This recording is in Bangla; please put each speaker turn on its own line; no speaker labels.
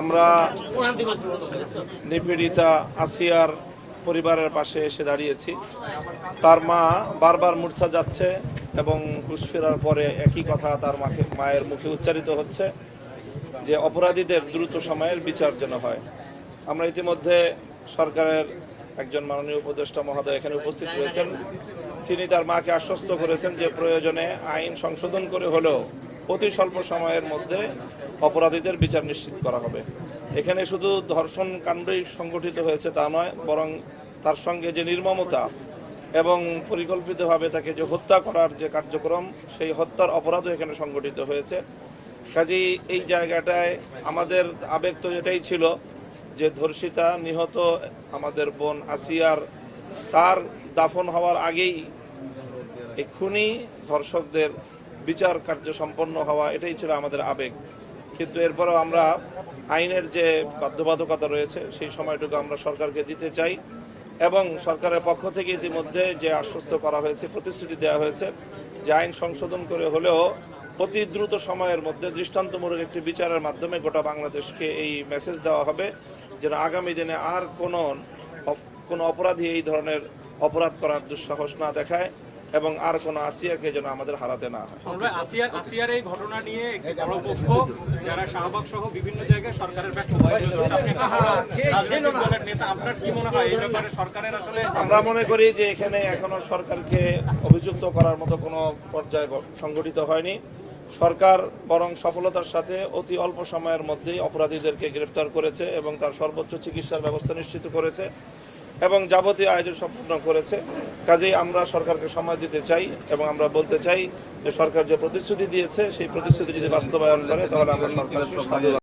আমরা নিপীড়িতা আসিয়ার পরিবারের পাশে এসে দাঁড়িয়েছি। তার মা বারবার মূর্ছা যাচ্ছে এবং হুশ ফেরার পরে একই কথা তার মাকে, মায়ের মুখে উচ্চারিত হচ্ছে যে অপরাধীদের দ্রুত সময়ের বিচার যেন হয়। আমরা ইতিমধ্যে সরকারের একজন মাননীয় উপদেষ্টা মহোদয় এখানে উপস্থিত রয়েছেন। তিনি তার মাকে আশ্বস্ত করেছেন যে প্রয়োজনে আইন সংশোধন করে হলেও অতি স্বল্প সময়ের মধ্যে অপরাধীদের বিচার নিশ্চিত করা হবে। এখানে শুধু ধর্ষণ কাণ্ডই সংগঠিত হয়েছে তা নয়, বরং তার সঙ্গে যে নির্মমতা এবং পরিকল্পিতভাবে তাকে যে হত্যা করার যে কার্যক্রম, সেই হত্যার অপরাধও এখানে সংগঠিত হয়েছে। কাজেই এই জায়গাটায় আমাদের আবেগ তো এটাই ছিল যে ধর্ষিতা নিহত আমাদের বোন আসিয়ার তার দাফন হওয়ার আগেই এই খুনি ধর্ষকদের বিচার কার্য সম্পন্ন হওয়া, এটাই ছিল আমাদের আবেগ। কিন্তু এরপরেও আমরা আইনের যে বাধ্যবাধকতা রয়েছে, সেই সময়টুকু আমরা সরকারকে দিতে চাই এবং সরকারের পক্ষ থেকে ইতিমধ্যে যে আশ্বস্ত করা হয়েছে, প্রতিশ্রুতি দেওয়া হয়েছে, যে আইন সংশোধন করে হলেও অতি দ্রুত সময়ের মধ্যে দৃষ্টান্তমূলক একটি বিচারের মাধ্যমে গোটা বাংলাদেশকে এই মেসেজ দেওয়া হবে যেন আগামী দিনে আর কোনো কোনো অপরাধী এই ধরনের অপরাধ করার দুঃসাহস না দেখায়। এবং আর কোনো আসিয়াকে যেন আমাদের হারাতে না হয়।
আমরা আসিয়ার আসিয়ার এই ঘটনা নিয়ে একটি বড় পক্ষ যারা শাহবাগ সহ বিভিন্ন জায়গায় সরকারের নেতা আপনার কি মনে হয় এই ব্যাপারে সরকারের আসলে
আমরা মনে করি যে এখানে এখনও সরকারকে অভিযুক্ত করার মতো কোনো পর্যায়ে সংগঠিত হয়নি। সরকার বরং সফলতার সাথে অতি অল্প সময়ের মধ্যেই অপরাধীদেরকে গ্রেফতার করেছে এবং তার সর্বোচ্চ চিকিৎসার ব্যবস্থা নিশ্চিত করেছে। এবং যাবতীয় আয়োজন সম্পূর্ণ করেছে। কাজেই আমরা সরকারকে সময় দিতে চাই এবং আমরা বলতে চাই যে সরকার যে প্রতিশ্রুতি দিয়েছে, সেই প্রতিশ্রুতি যদি বাস্তবায়ন করে, তাহলে আমরা সরকারের